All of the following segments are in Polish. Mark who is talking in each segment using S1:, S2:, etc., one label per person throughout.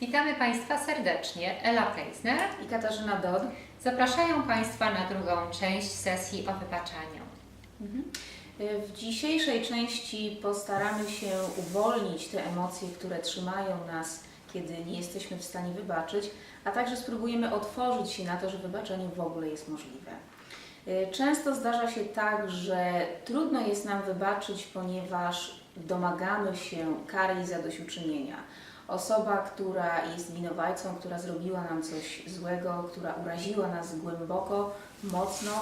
S1: Witamy Państwa serdecznie. Ela Preisner.
S2: i Katarzyna Dodd.
S1: Zapraszają Państwa na drugą część sesji o wybaczaniu.
S2: W dzisiejszej części postaramy się uwolnić te emocje, które trzymają nas, kiedy nie jesteśmy w stanie wybaczyć, a także spróbujemy otworzyć się na to, że wybaczenie w ogóle jest możliwe. Y, Często zdarza się tak, że trudno jest nam wybaczyć, ponieważ domagamy się kary i zadośćuczynienia. Osoba, która jest winowajcą, która zrobiła nam coś złego, która uraziła nas głęboko, mocno,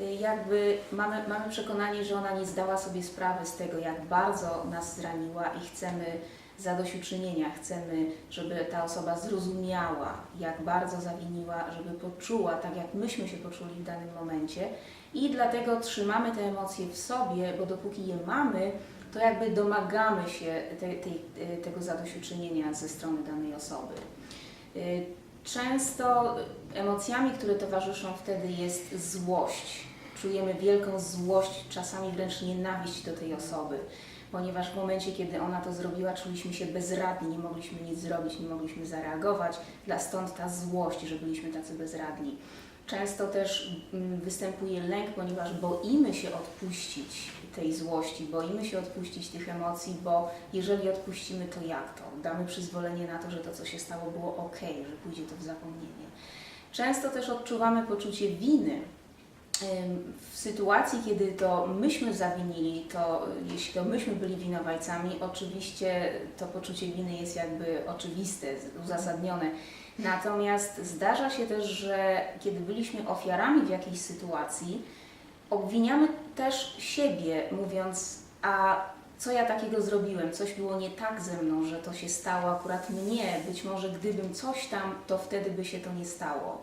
S2: y, jakby mamy, mamy przekonanie, że ona nie zdała sobie sprawy z tego, jak bardzo nas zraniła i chcemy zadośćuczynienia, chcemy, żeby ta osoba zrozumiała, jak bardzo zawiniła, żeby poczuła tak, jak myśmy się poczuli w danym momencie i dlatego trzymamy te emocje w sobie, bo dopóki je mamy, to jakby domagamy się te, tej, tego zadośćuczynienia ze strony danej osoby. Y, Często emocjami, które towarzyszą wtedy jest złość. Czujemy wielką złość, czasami wręcz nienawiść do tej osoby, ponieważ w momencie, kiedy ona to zrobiła, czuliśmy się bezradni, nie mogliśmy nic zrobić, nie mogliśmy zareagować, dla stąd ta złość, że byliśmy tacy bezradni. Często też mm, występuje lęk, ponieważ boimy się odpuścić tej złości, boimy się odpuścić tych emocji, bo jeżeli odpuścimy, to jak to? Damy przyzwolenie na to, że to, co się stało, było ok, że pójdzie to w zapomnienie. Często też odczuwamy poczucie winy. W sytuacji, kiedy to myśmy zawinili, to jeśli to myśmy byli winowajcami, oczywiście to poczucie winy jest jakby oczywiste, uzasadnione. Natomiast zdarza się też, że kiedy byliśmy ofiarami w jakiejś sytuacji, obwiniamy też siebie, mówiąc, a co ja takiego zrobiłem, coś było nie tak ze mną, że to się stało akurat mnie, być może gdybym coś tam, to wtedy by się to nie stało.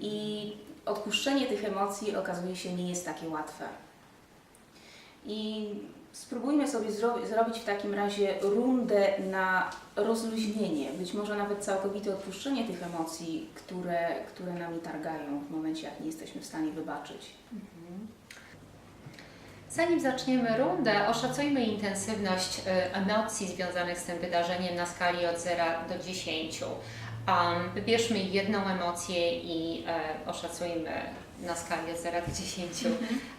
S2: I odpuszczenie tych emocji okazuje się nie jest takie łatwe. I spróbujmy sobie zro- zrobić w takim razie rundę na rozluźnienie, być może nawet całkowite odpuszczenie tych emocji, które, które nami targają w momencie, jak nie jesteśmy w stanie wybaczyć.
S1: Zanim zaczniemy rundę, oszacujmy intensywność y, emocji związanych z tym wydarzeniem na skali od 0 do 10. Um, wybierzmy jedną emocję i e, oszacujmy na skali od 0 do 10 e,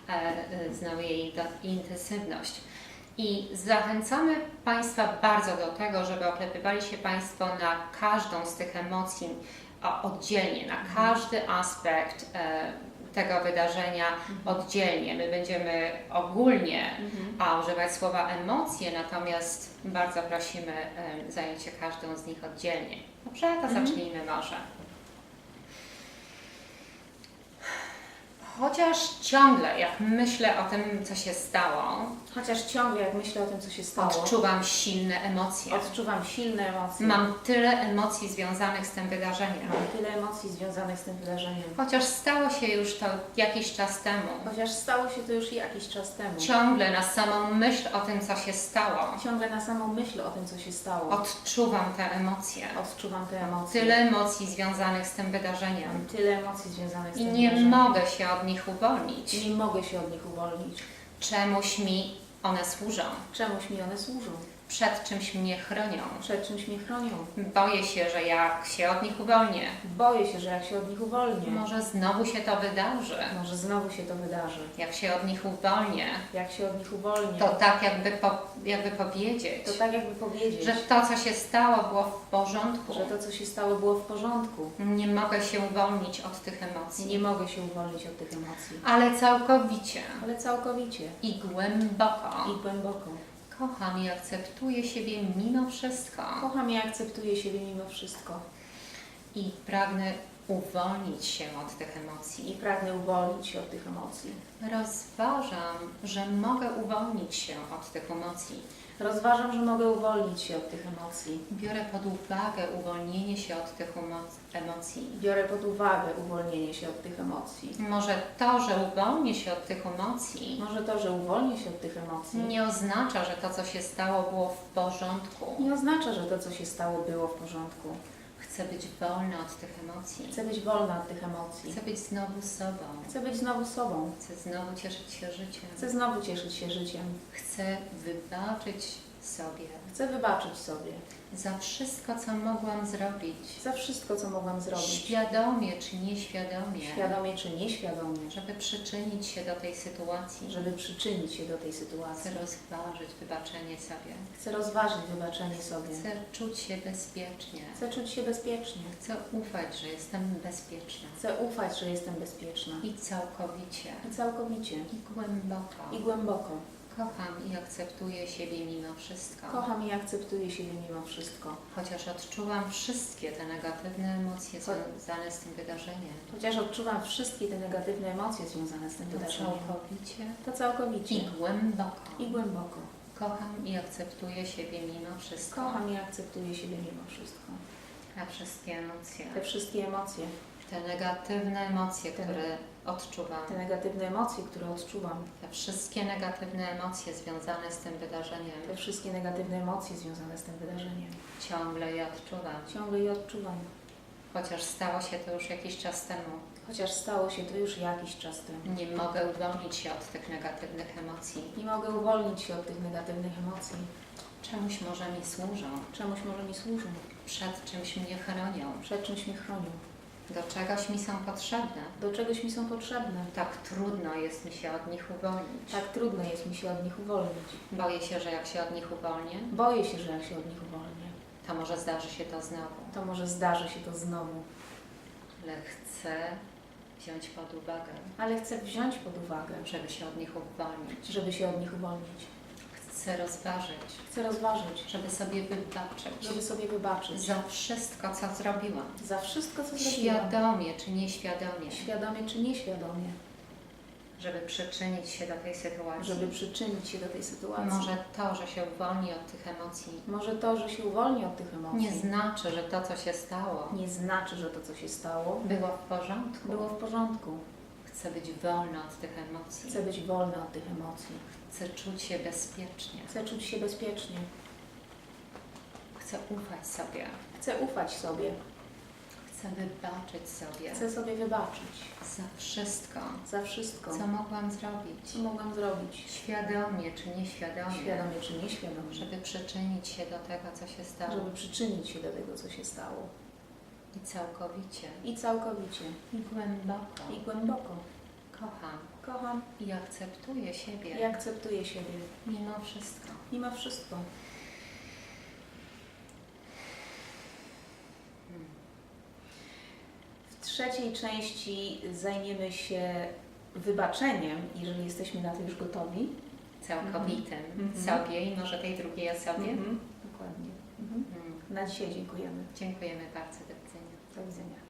S1: e, znamy jej intensywność. I zachęcamy Państwa bardzo do tego, żeby oklepywali się Państwo na każdą z tych emocji a, oddzielnie, na każdy aspekt e, tego wydarzenia oddzielnie. My będziemy ogólnie a, używać słowa emocje, natomiast bardzo prosimy zająć się każdą z nich oddzielnie. Dobrze, to
S2: Mhm.
S1: zacznijmy może. Chociaż ciągle, jak myślę o tym, co się stało,
S2: Chociaż ciągle, jak myślę o tym, co się stało,
S1: odczuwam silne emocje.
S2: odczuwam silne emocje.
S1: Mam tyle emocji związanych z tym wydarzeniem.
S2: Mam tyle emocji związanych z tym wydarzeniem.
S1: Chociaż stało się już to jakiś czas temu,
S2: Chociaż stało się to już jakiś czas temu.
S1: ciągle na samą myśl o tym, co się stało,
S2: Ciągle na samą myśl o tym, co się stało,
S1: odczuwam te emocje.
S2: odczuwam te emocje.
S1: Tyle emocji związanych z tym wydarzeniem
S2: tyle emocji związanych z
S1: i
S2: tym
S1: nie
S2: wydarzeniem.
S1: mogę się od nich uwolnić.
S2: Nie mogę się od nich uwolnić.
S1: Czemuś mi one służą,
S2: Czemuś mi one służą.
S1: Przed czymś mnie chronią.
S2: Przed czymś mnie chronią.
S1: Boję się, że jak się od nich uwolnię,
S2: Boję się, że jak się od nich uwolnię,
S1: może znowu się to wydarzy.
S2: może znowu się to wydarzy.
S1: Jak się od nich uwolnię,
S2: Jak się od nich uwolnię,
S1: to tak jakby, po, jakby powiedzieć,
S2: to tak jakby powiedzieć,
S1: że to, co się stało, było w porządku.
S2: że to, co się stało, było w porządku.
S1: Nie mogę się uwolnić od tych emocji,
S2: Nie mogę się uwolnić od tych emocji.
S1: ale całkowicie
S2: Ale całkowicie
S1: i głęboko
S2: i głęboko.
S1: Kocham i akceptuję siebie mimo wszystko
S2: Kocham i akceptuję siebie mimo wszystko.
S1: i pragnę uwolnić się od tych
S2: I
S1: emocji.
S2: pragnę uwolnić się od tych emocji.
S1: Rozważam, że mogę uwolnić się od tych emocji.
S2: Rozważam, że mogę uwolnić się od tych emocji.
S1: Biorę pod uwagę uwolnienie się od tych emo- emocji.
S2: Biorę pod uwagę uwolnienie się od tych emocji.
S1: Może to, że uwolnię się od tych emocji,
S2: Może to, że uwolnię się od tych emocji,
S1: nie oznacza, że to, co się stało, było w porządku.
S2: nie oznacza, że to, co się stało, było w porządku.
S1: Chcę być wolna od tych emocji.
S2: Chcę być wolna od tych emocji.
S1: Chcę być znowu sobą.
S2: Chcę być znowu sobą.
S1: Chcę znowu cieszyć się życiem.
S2: Chcę znowu cieszyć się życiem.
S1: Chcę wybaczyć sobie
S2: Chcę wybaczyć sobie
S1: za wszystko, co mogłam zrobić,
S2: za wszystko, co mogłam zrobić,
S1: świadomie czy nieświadomie,
S2: świadomie czy nieświadomie,
S1: żeby przyczynić się do tej sytuacji.
S2: żeby przyczynić się do tej sytuacji.
S1: Chcę rozważyć wybaczenie sobie.
S2: Chcę rozważyć wybaczenie sobie.
S1: Chcę czuć się bezpiecznie.
S2: Chcę czuć się bezpiecznie.
S1: Chcę ufać, że jestem bezpieczna.
S2: Chcę ufać, że jestem bezpieczna.
S1: I całkowicie,
S2: I całkowicie,
S1: i głęboko
S2: i głęboko.
S1: Kocham i akceptuję siebie mimo wszystko.
S2: Kocham i akceptuję siebie mimo wszystko.
S1: Chociaż odczuwam wszystkie te negatywne emocje związane z tym wydarzeniem.
S2: Chociaż odczuwam wszystkie te negatywne emocje związane z tym
S1: To
S2: wydarzeniem.
S1: całkowicie
S2: To całkowicie
S1: i głęboko
S2: i głęboko.
S1: kocham i akceptuję siebie mimo wszystko.
S2: Kocham i akceptuję siebie mimo wszystko.
S1: A wszystkie emocje,
S2: Te wszystkie emocje,
S1: te negatywne emocje,
S2: Te-
S1: które odczuwam,
S2: te negatywne emocje, które odczuwam,
S1: te wszystkie negatywne emocje związane z tym wydarzeniem,
S2: te wszystkie negatywne emocje związane z tym wydarzeniem,
S1: ciągle je odczuwam.
S2: ciągle je odczuwam.
S1: Chociaż stało się to już jakiś czas temu,
S2: Chociaż stało się to już jakiś czas temu.
S1: nie mogę uwolnić się od tych negatywnych emocji.
S2: Nie mogę uwolnić się od tych negatywnych emocji.
S1: Czemuś może mi służą,
S2: Czemuś może mi służą,
S1: przed czymś mnie chronią,
S2: przed czymś mnie chronią,
S1: do czegoś mi są potrzebne.
S2: do czegoś mi są potrzebne.
S1: Tak trudno jest mi się od nich uwolnić.
S2: Tak trudno jest mi się od nich uwolnić.
S1: Boję się, że jak się od nich uwolnię,
S2: Boję się, że jak się od nich uwolnię,
S1: to może zdarzy się to znowu.
S2: to może zdarzy się to znowu.
S1: Ale chcę wziąć pod uwagę,
S2: Ale chcę wziąć pod uwagę,
S1: żeby się od nich uwolnić.
S2: żeby się od nich uwolnić.
S1: Chcę rozważyć,
S2: Chcę rozważyć,
S1: żeby sobie wybaczyć
S2: żeby sobie wybaczyć
S1: za wszystko, co zrobiłam.
S2: za wszystko, co zrobiłam.
S1: Świadomie czy nieświadomie,
S2: Świadomie czy nieświadomie,
S1: żeby przyczynić się do tej sytuacji.
S2: żeby przyczynić się do tej sytuacji.
S1: Może to, że się uwolni od tych emocji,
S2: Może to, że się uwolni od tych emocji,
S1: nie znaczy, że to, co się stało,
S2: nie znaczy, że to, co się stało,
S1: było w porządku.
S2: było w porządku.
S1: Chcę być wolna od tych emocji.
S2: Chcę być wolna od tych emocji.
S1: Chcę czuć się bezpiecznie.
S2: Chcę czuć się bezpiecznie.
S1: Chcę ufać sobie.
S2: Chcę ufać sobie.
S1: Chcę wybaczyć sobie
S2: Chcę sobie wybaczyć
S1: za wszystko,
S2: za wszystko,
S1: co mogłam zrobić.
S2: co mogłam zrobić.
S1: Świadomie czy nieświadomie.
S2: Świadomie czy nieświadomie.
S1: Żeby przyczynić się do tego, co się stało.
S2: Żeby przyczynić się do tego, co się stało.
S1: I całkowicie,
S2: I całkowicie.
S1: i głęboko
S2: I głęboko.
S1: kocham
S2: Kocham
S1: i akceptuję siebie
S2: i akceptuję siebie.
S1: mimo wszystko.
S2: Mimo wszystko.
S1: Hmm.
S2: W trzeciej części zajmiemy się wybaczeniem, jeżeli jesteśmy na to już gotowi.
S1: Całkowitym
S2: Mhm.
S1: sobie i może tej drugiej osobie.
S2: Mhm. Dokładnie. Mhm.
S1: Hmm.
S2: Na dzisiaj dziękujemy.
S1: Dziękujemy bardzo. Do widzenia.
S2: Do widzenia.